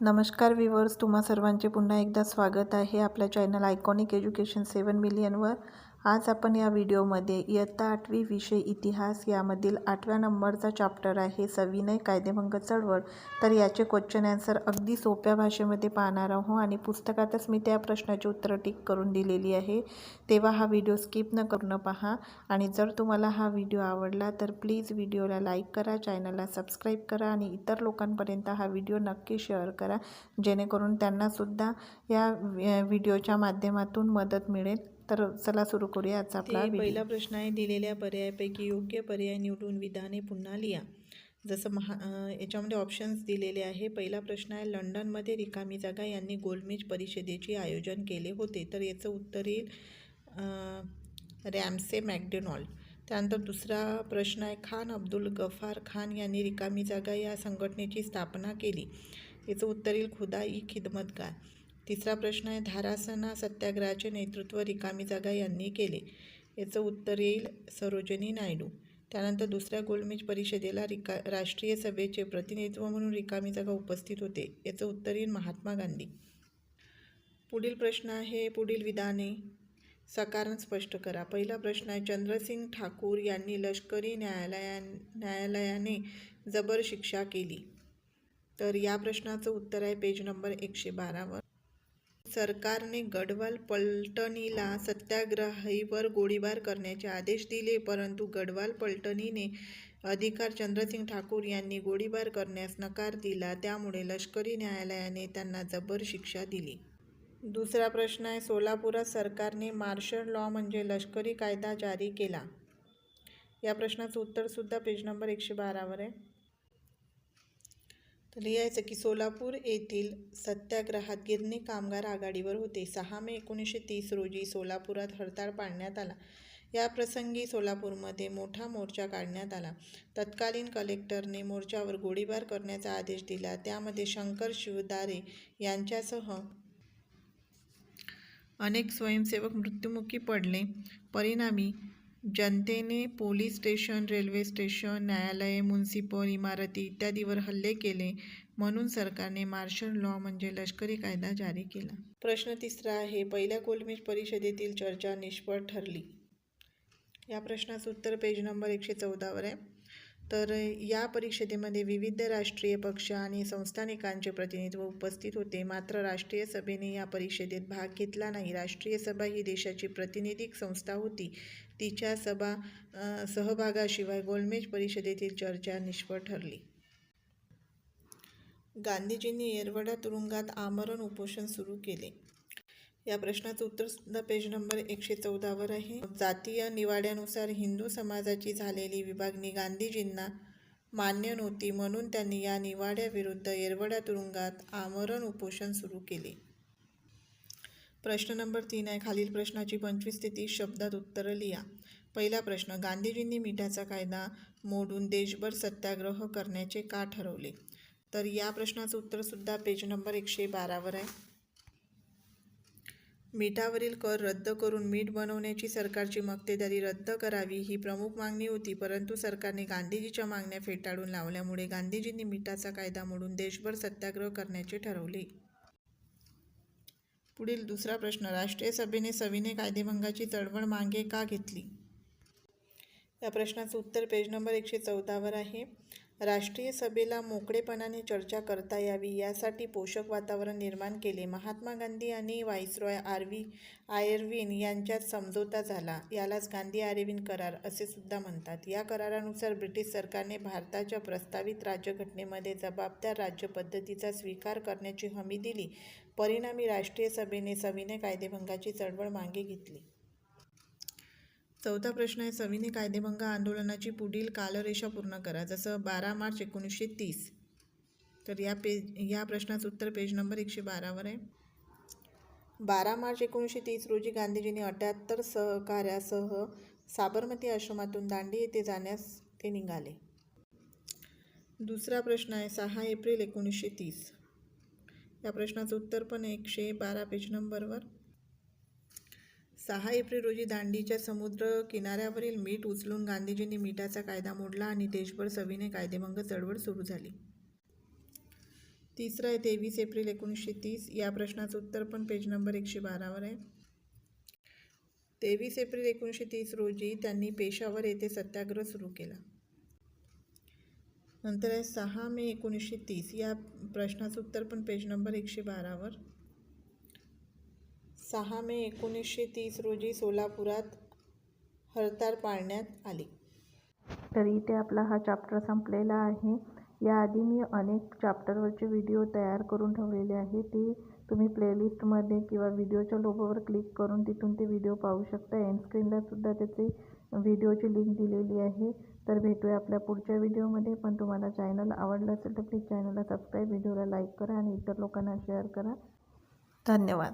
नमस्कार विवर्स तुम्हा सर्वांचे पुन्हा एकदा स्वागत आहे आपल्या चॅनल आयकॉनिक एज्युकेशन सेवन मिलियनवर. आज आपण या व्हिडिओमध्ये इयत्ता आठवी विषय इतिहास यामधील आठव्या नंबरचा चॅप्टर आहे सविनय कायदेभंग चळवळ. तर याचे क्वेश्चन ॲन्सर अगदी सोप्या भाषेमध्ये पाहणार आहोत आणि पुस्तकातच मी त्या प्रश्नाची उत्तरं टिक करून दिलेली आहे. तेव्हा हा व्हिडिओ स्किप न करून पहा. आणि जर तुम्हाला हा व्हिडिओ आवडला तर प्लीज व्हिडिओला लाईक करा चॅनलला सबस्क्राईब करा आणि इतर लोकांपर्यंत हा व्हिडिओ नक्की शेअर करा. जेणेकरून त्यांनासुद्धा या व्हिडिओच्या माध्यमातून मदत मिळेल. तर चला सुरू करूया आजचा आपला पहिला प्रश्न आहे दिलेल्या पर्यायापैकी योग्य पर्याय निवडून विधाने पुन्हा लिहा. जसं महा याच्यामध्ये ऑप्शन्स दिलेले आहे. पहिला प्रश्न आहे लंडनमध्ये रिकामी जागा यांनी गोलमेज परिषदेचे आयोजन केले होते. तर याचं उत्तर येईल रॅमसे मॅकडोनॉल्ड. त्यानंतर दुसरा प्रश्न आहे खान अब्दुल गफार खान यांनी रिकामी जागा या संघटनेची स्थापना केली. याचं उत्तर येईल खुदा ई खिदमतगार. तिसरा प्रश्न आहे धारासना सत्याग्रहाचे नेतृत्व रिकामी जागा यांनी केले. याचं उत्तर येईल सरोजिनी नायडू. त्यानंतर दुसऱ्या गोलमेज परिषदेला रिका राष्ट्रीय सभेचे प्रतिनिधित्व म्हणून रिकामी जागा उपस्थित होते. याचं उत्तर येईल महात्मा गांधी. पुढील प्रश्न आहे पुढील विधाने. सकारण स्पष्ट करा. पहिला प्रश्न आहे चंद्रसिंग ठाकूर यांनी लष्करी न्यायालया न्यायालयाने जबर शिक्षा केली. तर या प्रश्नाचं उत्तर आहे पेज नंबर एकशे बारावर. सरकारने गढवाल पलटणीला सत्याग्रहीवर गोळीबार करण्याचे आदेश दिले परंतु गढवाल पलटणीने अधिकार चंद्रसिंग ठाकूर यांनी गोळीबार करण्यास नकार दिला. त्यामुळे लष्करी न्यायालयाने त्यांना जबर शिक्षा दिली. दुसरा प्रश्न आहे सोलापुरात सरकारने मार्शल लॉ म्हणजे लष्करी कायदा जारी केला? या प्रश्नाचं उत्तरसुद्धा पेज नंबर एकशे बारावर आहे. लिहायचं की सोलापूर येथील सत्याग्रहात गिरणी कामगार आघाडीवर होते. सहा मे एकोणीसशे तीस रोजी सोलापुरात हरताळ पाडण्यात आला. या प्रसंगी सोलापूरमध्ये मोठा मोर्चा काढण्यात आला. तत्कालीन कलेक्टरने मोर्चावर गोळीबार करण्याचा आदेश दिला. त्यामध्ये शंकर शिवदारे यांच्यासह अनेक स्वयंसेवक मृत्युमुखी पडले. परिणामी जनतेने पोलीस स्टेशन रेल्वे स्टेशन न्यायालये म्युन्सिपल इमारती इत्यादीवर हल्ले केले म्हणून सरकारने मार्शल लॉ म्हणजे लष्करी कायदा जारी केला. प्रश्न तिसरा आहे पहिल्या गोलमेज परिषदेतील चर्चा निष्फळ ठरली. या प्रश्नाचं उत्तर पेज नंबर एकशे चौदावर आहे. तर या परिषदेमध्ये विविध राष्ट्रीय पक्ष आणि संस्थानिकांचे प्रतिनिधित्व उपस्थित होते. मात्र राष्ट्रीय सभेने या परिषदेत भाग घेतला नाही. राष्ट्रीय सभा ही देशाची प्रतिनिधिक संस्था होती. तिच्या सभा सहभागाशिवाय गोलमेज परिषदेतील चर्चा निष्फळ ठरली. गांधीजींनी येरवडा तुरुंगात आमरण उपोषण सुरू केले. या प्रश्नाचं उत्तर सुद्धा पेज नंबर एकशे चौदावर आहे. जातीय निवाड्यानुसार हिंदू समाजाची झालेली विभागणी गांधीजींना मान्य नव्हती म्हणून त्यांनी या निवाड्याविरुद्ध येरवडा तुरुंगात आमरण उपोषण सुरू केले. प्रश्न नंबर तीन आहे. खालील प्रश्नाची पंचवीस ते तीस शब्दात उत्तरं लिहा. पहिला प्रश्न गांधीजींनी मिठाचा कायदा मोडून देशभर सत्याग्रह करण्याचे का ठरवले? तर या प्रश्नाचं उत्तरसुद्धा पेज नंबर एकशे बारावर आहे. मिठावरील कर रद्द करून मीठ बनवण्याची सरकारची मक्तेदारी रद्द करावी ही प्रमुख मागणी होती परंतु सरकारने गांधीजीच्या मागण्या फेटाळून लावल्यामुळे गांधीजींनी मिठाचा कायदा मोडून देशभर सत्याग्रह करण्याचे ठरवले. पुढील दुसरा प्रश्न राष्ट्रीय सभेने सविनय कायदेभंगाची चळवळ मागे का घेतली? या प्रश्नाचं उत्तर पेज नंबर एकशे चौदावर आहे. राष्ट्रीय सभेला मोकळेपणाने चर्चा करता यावी यासाठी पोषक वातावरण निर्माण केले. महात्मा गांधी आणि व्हाईसरॉय आर व्ही आयर्विन यांच्यात समझोता झाला. यालाच गांधी आयर्विन करार असे सुद्धा म्हणतात. या करारानुसार ब्रिटिश सरकारने भारताच्या प्रस्तावित राज्यघटनेमध्ये जबाबदार राज्यपद्धतीचा स्वीकार करण्याची हमी दिली. परिणामी राष्ट्रीय सभेने सविनय कायदेभंगाची चळवळ मागे घेतली. चौथा प्रश्न आहे सविनय कायदेभंग आंदोलनाची पुढील कालरेषा पूर्ण करा. जसं बारा मार्च एकोणीसशे तीस. तर या पेज या प्रश्नाचं उत्तर पेज नंबर एकशे बारावर आहे. बारा मार्च एकोणीसशे तीस रोजी गांधीजींनी अठ्याहत्तर सहकाऱ्यासह साबरमती आश्रमातून दांडी येथे जाण्यास ते निघाले. दुसरा प्रश्न आहे सहा एप्रिल एकोणीसशे तीस. या प्रश्नाचं उत्तर पण एकशे बारा पेज नंबरवर सहा एप्रिल रोजी दांडीच्या समुद्र किनाऱ्यावरील मीठ उचलून गांधीजींनी मिठाचा कायदा मोडला आणि देशभर सविनय कायदेभंग चळवळ सुरू झाली. तिसरा आहे तेवीस एप्रिल एकोणीसशे तीस. या प्रश्नाचं उत्तर पण पेज नंबर एकशे बारावर आहे. तेवीस एप्रिल एकोणीसशे तीस रोजी त्यांनी पेशावर येथे सत्याग्रह सुरू केला. नंतर आहे सहा मे एकोणीसशे तीस. या प्रश्नाचं उत्तर पण पेज नंबर एकशे बारावर. सहा मे एकोणीसशे तीस रोजी सोलापुरात हरताळ पाळण्यात आली. तर इथे आपला हा चॅप्टर संपलेला आहे. याआधी मी अनेक चॅप्टरवरचे व्हिडिओ तयार करून ठेवलेले आहे. ते तुम्ही प्लेलिस्टमध्ये किंवा व्हिडिओच्या लोगोवर क्लिक करून तिथून ते व्हिडिओ पाहू शकता. एंड स्क्रीनला सुद्धा त्याचे व्हिडिओची लिंक दिलेली आहे. तर भेटूया आपल्या पुढच्या व्हिडिओमध्ये. पण तुम्हाला चॅनल आवडलं असेल तर प्लीज चॅनलला सबस्क्राईब व्हिडिओला लाईक करा आणि इतर लोकांना शेअर करा. धन्यवाद.